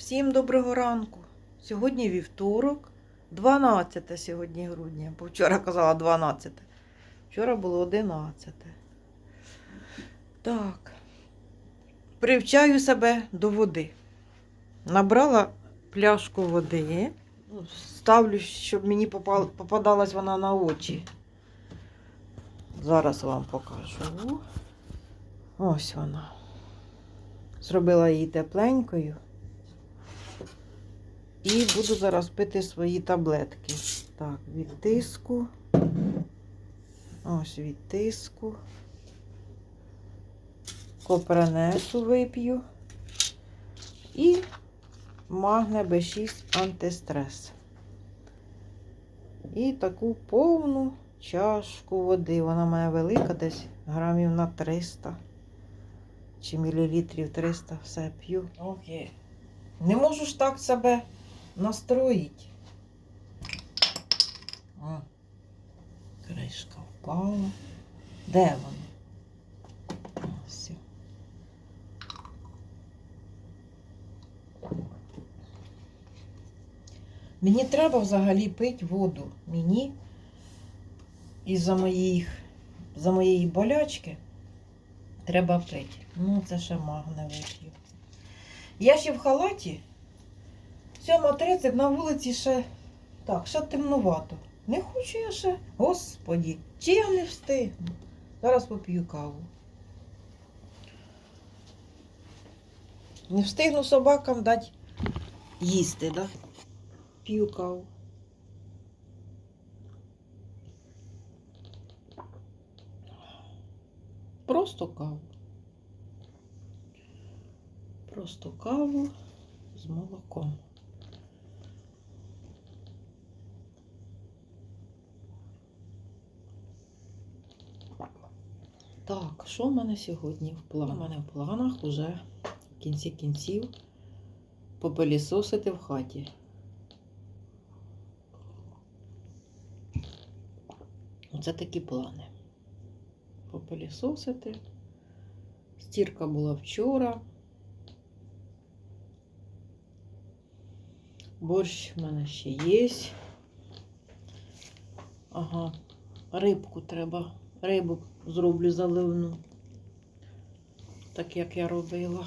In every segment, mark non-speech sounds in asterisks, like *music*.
Всім доброго ранку. Сьогодні вівторок, 12 сьогодні грудня, бо вчора казала 12. Вчора було 11. Так. Привчаю себе до води. Набрала пляшку води. Ставлю, щоб мені попадалась вона на очі. Зараз вам покажу. Ось вона. Зробила її тепленькою. І буду зараз пити свої таблетки. Так, від тиску. Ось від тиску. Копранесу вип'ю. І магне Б6 антистрес. І таку повну чашку води. Вона мене велика, десь грамів на 300 чи мілілітрів 300 все п'ю. Окей. Не можу ж так себе настроїть. О, кришка впала. Де вона? Ось. Мені треба взагалі пити воду. Мені із-за моїх, за моєї болячки треба пити. Ну, це ще магне вип'ю. Я ще в халаті. 7.30 на вулиці ще так, ще темнувато. Не хочу я ще. Господі, чи я не встигну? Зараз поп'ю каву. Не встигну собакам дати їсти, да? П'ю каву. Просто каву. Просто каву з молоком. Так, що в мене сьогодні в планах? У мене в планах уже в кінці кінців попилісосити в хаті. Оце такі плани. Попилісосити. Стірка була вчора. Борщ в мене ще є. Ага, рибку треба. Рибу зроблю заливну. Так як я робила.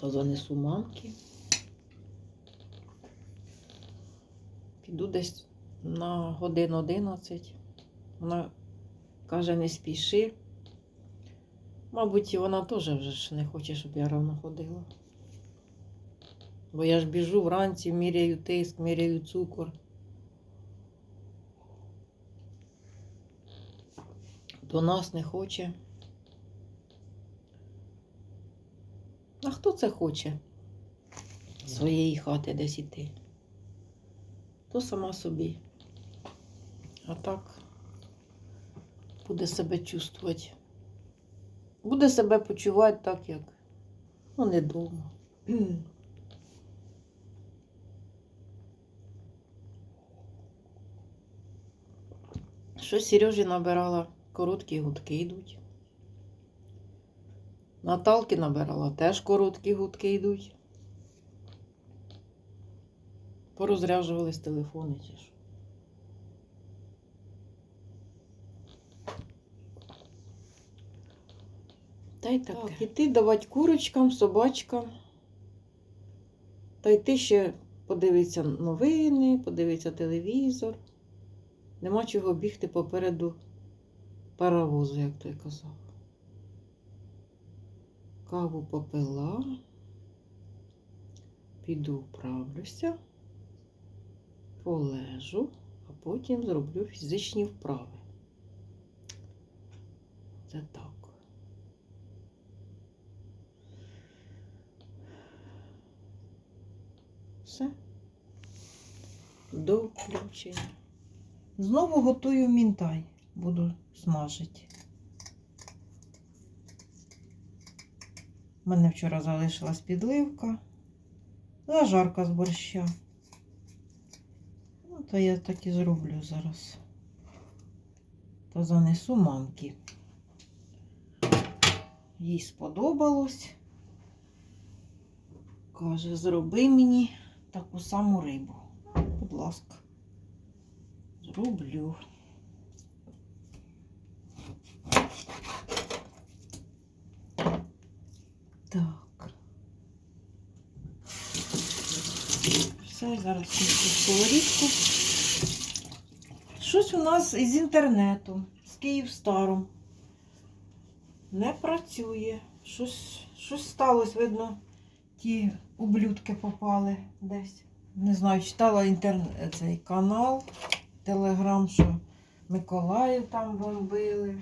То занесу мамки. Піду десь на годину 11. Вона каже, не спіши. Мабуть, вона теж вже ж не хоче, щоб я рано ходила. Бо я ж біжу вранці, міряю тиск, міряю цукор. До нас не хоче. А хто це хоче? Своєї хати десь іти? То сама собі. А так буде себе чувствувати. Буде себе почувати так, як ну, не вдома. *clears throat* Що Сережі набирала, короткі гудки йдуть. Наталки набирала, теж короткі гудки йдуть. Порозряджувались телефони ті ж. Та й таке. Так, іти давати курочкам, собачкам. Та йти ще подивитися новини, подивитися телевізор. Нема чого бігти попереду паровозу, як той казав. Каву попила, піду вправлюся, полежу, а потім зроблю фізичні вправи. Це так. Все. До включення. Знову готую мінтай. Буду смажити. У мене вчора залишилась підливка. Зажарка з борща. Ну, то я так і зроблю зараз. Та занесу мамки. їй сподобалось. Каже, зроби мені таку саму рибу. Будь ласка, зроблю. Так. Все, зараз сковорідку. Щось у нас із інтернету, з Київстаром. Не працює. Щось, щось сталося, видно, ті ублюдки попали десь. Не знаю, читала інтернет, цей канал, телеграм, що Миколаїв там бомбили.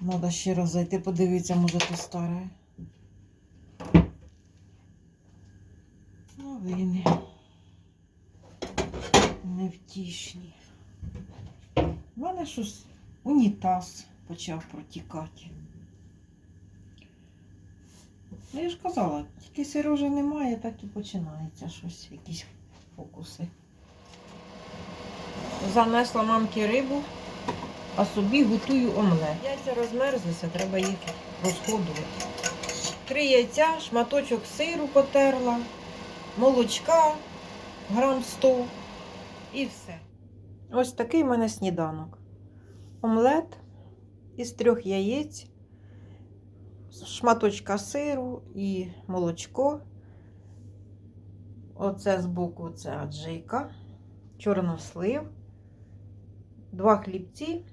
Надо ще раз зайти, подивитися, може то старе. Новини. Невтішні. У мене щось унітаз почав протікати. Ну, я ж казала, тільки Сережі немає, так і починається щось, якісь фокуси. Занесла мамки рибу, а собі готую омлет. Яйця розмерзлися, треба їх розходувати. Три яйця, шматочок сиру потерла, молочка, грам 100 і все. Ось такий в мене сніданок. Омлет із трьох яєць, шматочка сиру і молочко. Оце збоку це аджика, чорнослив, два хлібці,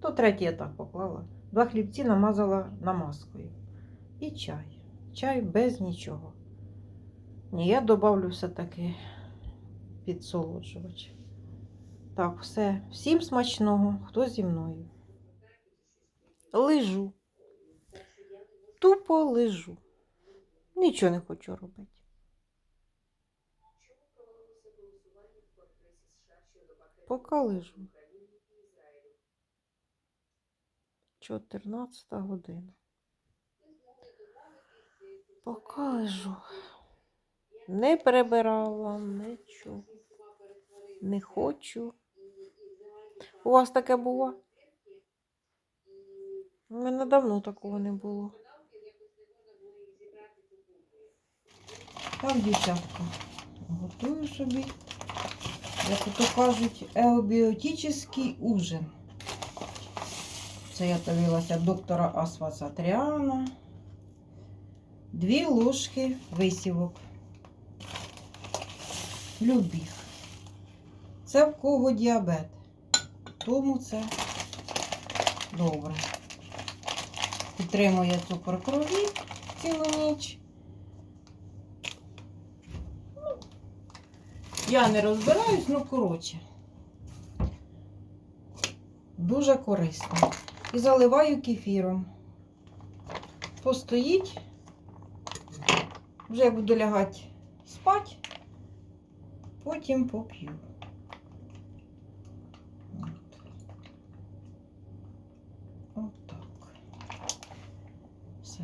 то третій я так поклала. Два хлібці намазала намазкою. І чай. Чай без нічого. Ні, я добавлю все-таки підсолоджувач. Так, все. Всім смачного, хто зі мною. Лежу. Тупо лежу. Нічого не хочу робити. Поки лежу. 14 година. Поки лежу. Не прибирала, нічого. Не хочу. У вас таке було? У мене давно такого не було. Так, дівчатка, готую собі, як то кажуть, еобіотичний ужин. Це я дивилася доктора Асфа Сатріана. Дві ложки висівок. Любих. Це в кого діабет. Тому це добре. Підтримує цукор крові цілу ніч. Я не розбираюсь, ну коротше. Дуже корисно. І заливаю кефіром. Постоїть. Вже буду лягати спати, потім поп'ю. От. От так. Все.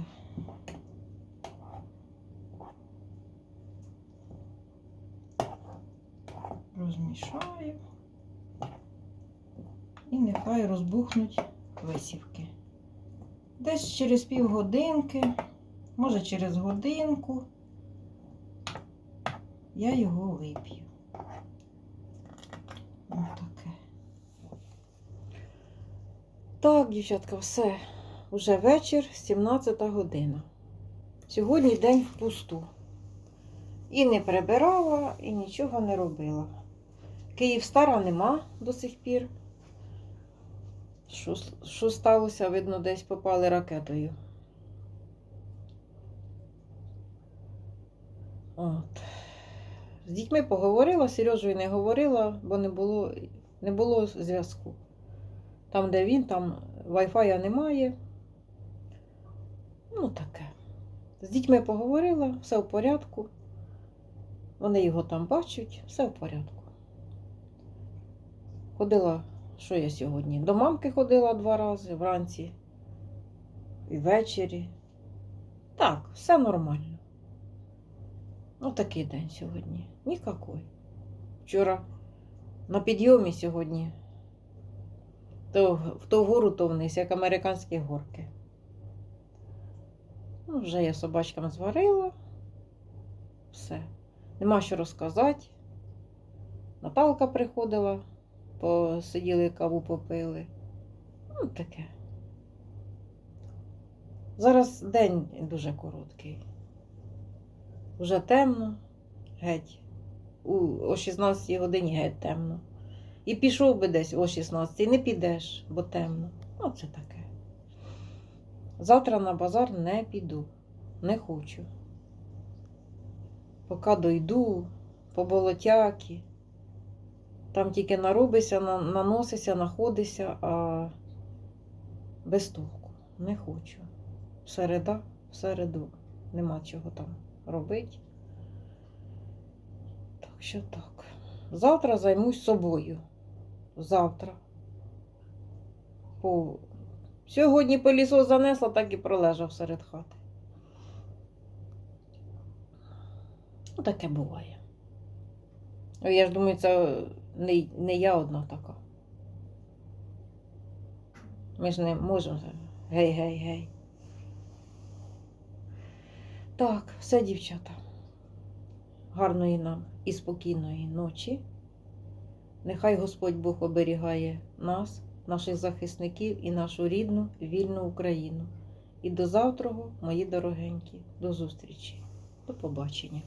Розмішаю. І нехай розбухнуть висівки. Десь через півгодинки, може через годинку, я його вип'ю. Отаке. Так, дівчатка, все. Уже вечір, 17 година. Сьогодні день впусту. І не прибирала, і нічого не робила. Київстара нема до сих пір. Що, що сталося, видно, десь попали ракетою. От. З дітьми поговорила, з Сережею не говорила, бо не було, не було зв'язку. Там, де він, там Wi-Fi немає. Ну, таке. З дітьми поговорила, все в порядку. Вони його там бачать, все в порядку. Ходила, що я сьогодні? До мамки ходила два рази вранці і ввечері. Так, все нормально. Ну, такий день сьогодні. Нікакой. Вчора на підйомі сьогодні. То то вгору, то вниз, як американські горки. Ну, вже я собачкам зварила. Все. Нема що розказати. Наталка приходила, посиділи, каву попили. Ну, таке. Зараз день дуже короткий. Вже темно, геть. О 16 годині геть темно. І пішов би десь о 16, не підеш, бо темно. Оце таке. Завтра на базар не піду. Не хочу. Поки дойду по болотяки. Там тільки наробися, наносися, находися, а без толку. Не хочу. Середа, в середу нема чого там робити. Так що так. Завтра займусь собою. Завтра. По... Сьогодні пилісос занесла, так і пролежав серед хати. Ну, таке буває. Ну, Я ж думаю, це не, не я одна така. Ми ж не можемо. Гей, гей, гей. Так, все, дівчата. Гарної нам і спокійної ночі. Нехай Господь Бог оберігає нас, наших захисників і нашу рідну вільну Україну. І до завтра, мої дорогенькі, до зустрічі. До побачення.